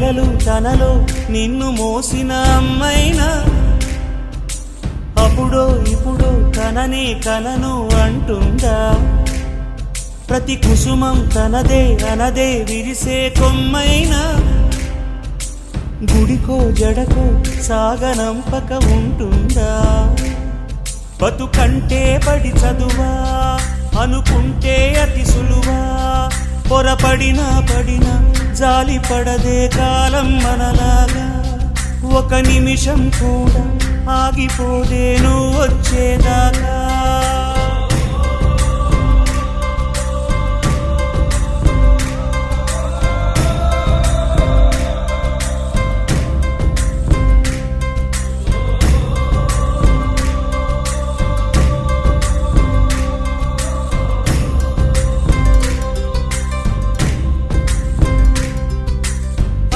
నెలలు తనలో నిన్ను మోసిన అమ్మైనా? అప్పుడో ఇప్పుడో కననే కనను అంటుందా? ప్రతి కుసుమం తనదే అనదే విరిసే కొమ్మైనా? గుడికో జడకో సాగనంపక ఉంటుందా? బతుకంటే పడి చదువా అనుకుంటే అతి సులువా పొరపడినా పడినా జాలి పడదే కాలం మనలాగా. ఒక నిమిషం కూడా ఆగిపోదే నువ్వు